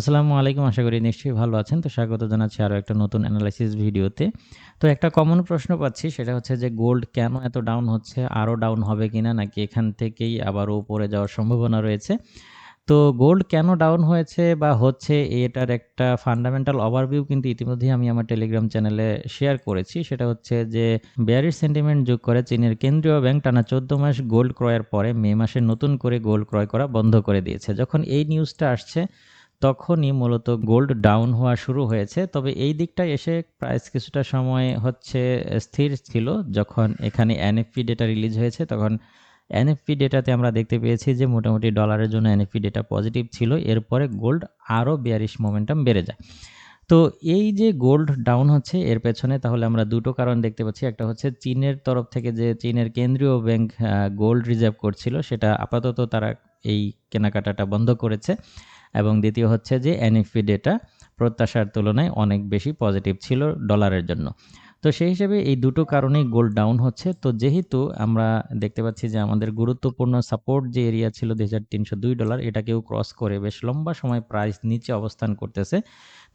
আসসালামু আলাইকুম, আশা করি নিশ্চয়ই ভালো আছেন। তো স্বাগত জানাচ্ছি আরও একটা নতুন অ্যানালাইসিস ভিডিওতে তো একটা কমন প্রশ্ন পাচ্ছি, সেটা হচ্ছে যে গোল্ড কেন এত ডাউন হচ্ছে? আরও ডাউন হবে কিনা? নাকি এখান থেকেই আবারও উপরে যাওয়ার সম্ভাবনা রয়েছে? তো গোল্ড কেন ডাউন হয়েছে বা হচ্ছে এটার একটা ফান্ডামেন্টাল ওভারভিউ কিন্তু ইতিমধ্যেই আমি আমার টেলিগ্রাম চ্যানেলে শেয়ার করেছি। সেটা হচ্ছে যে বেয়ারিশ সেন্টিমেন্ট যোগ করে চীনের কেন্দ্রীয় ব্যাংক টানা চোদ্দ মাস গোল্ড ক্রয়ের পরে মে মাসে নতুন করে গোল্ড ক্রয় করা বন্ধ করে দিয়েছে। যখন এই নিউজটা আসছে তখনই মূলত গোল্ড ডাউন হওয়া শুরু হয়েছে। তবে এই দিকটা এসে প্রাইস কিছুটা সময় হচ্ছে স্থির ছিল। যখন এখানে এনএফপি ডেটা রিলিজ হয়েছে, তখন এনএফপি ডেটাতে আমরা দেখতে পেয়েছি যে মোটামুটি ডলারের জন্য এনএফপি ডেটা পজিটিভ ছিল। এরপরে গোল্ড আরও বিয়ারিশ মোমেন্টাম বেড়ে যায়। তো এই যে গোল্ড ডাউন হচ্ছে এর পেছনে, তাহলে আমরা দুটো কারণ দেখতে পাচ্ছি। একটা হচ্ছে চীনের তরফ থেকে যে চীনের কেন্দ্রীয় ব্যাংক গোল্ড রিজার্ভ করছিল, সেটা আপাতত তারা এই কেনাকাটাটা বন্ধ করেছে। এবং দ্বিতীয় হচ্ছে যে এনএফপি ডেটা প্রত্যাশার তুলনায় অনেক বেশি পজিটিভ ছিল ডলারের জন্য। তো সেই হিসেবে এই দুটো কারণেই গোল্ড ডাউন হচ্ছে। তো যেহেতু আমরা দেখতে পাচ্ছি যে আমাদের গুরুত্বপূর্ণ সাপোর্ট যে এরিয়া ছিল দুই হাজার তিনশো দুই ডলার এটাকেও ক্রস করে বেশ লম্বা সময় প্রাইস নিচে অবস্থান করতেছে।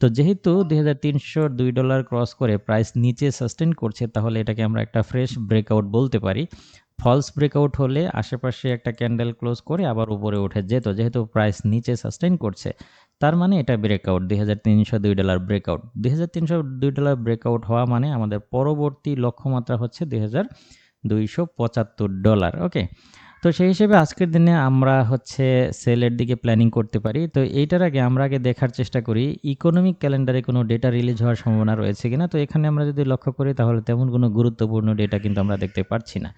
তো যেহেতু দুই হাজার তিনশো দুই ডলার ক্রস করে প্রাইস নিচে সাস্টেন করছে, তাহলে এটাকে আমরা একটা ফ্রেশ ব্রেকআউট বলতে পারি। ফলস ব্রেকআউট হলে আশেপাশে একটা ক্যান্ডেল ক্লোজ করে আবার উপরে উঠে যেত, যেহেতু প্রাইস নিচে সাস্টেন করছে। তার মানে এটা ব্রেকআউট দুই হাজার তিনশো দুই ডলার ব্রেকআউট দুই হাজার তিনশো দুই ডলার ব্রেকআউট হওয়া মানে আমাদের পরবর্তী লক্ষ্যমাত্রা হচ্ছে দুই হাজার দুইশো পঁচাত্তর ডলার ওকে তো সেই হিসেবে আজকের দিনে আমরা হচ্ছে সেলের দিকে প্ল্যানিং করতে পারি। তো এইটার আগে আমরা আগে দেখার চেষ্টা করি ইকোনমিক ক্যালেন্ডারে কোনো ডেটা রিলিজ হওয়ার সম্ভাবনা রয়েছে কিনা? তো এখানে আমরা যদি লক্ষ্য করি, তাহলে তেমন কোনো গুরুত্বপূর্ণ ডেটা কিন্তু আমরা দেখতে পাচ্ছি না।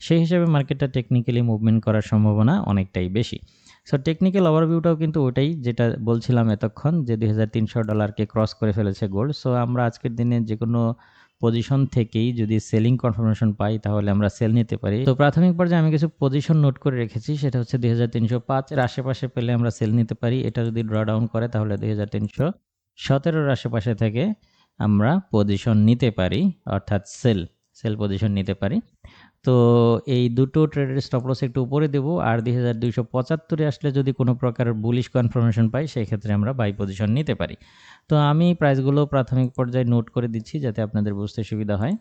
সেই হিসেবে মার্কেটটা টেকনিক্যালি মুভমেন্ট করার সম্ভাবনা অনেকটাই বেশি। সো টেকনিক্যাল ওভারভিউটাও কিন্তু ওটাই, যেটা বলছিলাম এতক্ষণ যে দুই হাজার তিনশো ডলারকে ক্রস করে ফেলেছে গোল্ড সো আমরা আজকের দিনে যে কোনো পজিশন থেকেই যদি সেলিং কনফার্মেশন পাই, তাহলে আমরা সেল নিতে পারি। তো, প্রাথমিক পর্যায়ে আমি কিছু পজিশন নোট করে রেখেছি, সেটা হচ্ছে দুই হাজার তিনশো পাঁচের আশেপাশে পেলে আমরা সেল নিতে পারি। এটা যদি ড্র ডাউন করে, তাহলে দুই হাজার তিনশো সতেরোর আশেপাশে থেকে আমরা পজিশন নিতে পারি, অর্থাৎ সেল সেল পজিশন নিতে পারি। তো এই দুটো ট্রেডের স্টপ লস একটু উপরে দেব, আর দুই হাজার দুইশো পঁচাত্তরে আসলে যদি কোনো প্রকার বুলিশ কনফার্মেশন পাই সেই ক্ষেত্রে আমরা বাই পজিশন নিতে পারি। তো আমি প্রাইসগুলো প্রাথমিক পর্যায়ে নোট করে দিচ্ছি যাতে আপনাদের বুঝতে সুবিধা হয়।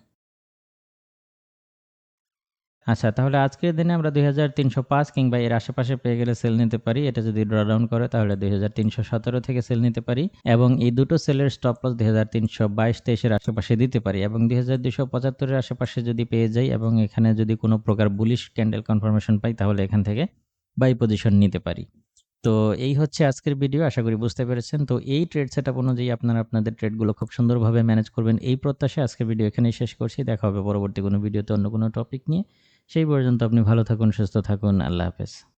আচ্ছা তাহলে আজকের দিনে আমরা দুই হাজার তিনশো পাঁচ কিংবা এর আশেপাশে পেয়ে গেলে সেল নিতে পারি। এটা যদি ড্র ডাউন করে, তাহলে দুই হাজার তিনশো সতেরো থেকে সেল নিতে পারি এবং এই দুটো সেলের স্টপ লস তিনশো বাইশ তেইশের আশেপাশে দিতে পারি এবং দুই হাজার দুশো পঁচাত্তরের আশেপাশে যদি পেয়ে যাই এবং এখানে যদি কোনো প্রকার বুলিশ ক্যান্ডেল কনফার্মেশন পাই, তাহলে এখান থেকে বাই পজিশন নিতে পারি। তো এই হচ্ছে আজকের ভিডিও আশা করি বুঝতে পেরেছেন। তো এই ট্রেড সেট অনুযায়ী আপনারা আপনাদের ট্রেডগুলো খুব সুন্দরভাবে ম্যানেজ করবেন। এই প্রত্যাশায় আজকের ভিডিও এখানেই শেষ করছি। দেখা হবে পরবর্তী কোনো ভিডিওতে অন্য কোনো টপিক নিয়ে। সেই পর্যন্ত আপনি ভালো থাকুন, সুস্থ থাকুন। আল্লাহ হাফেজ।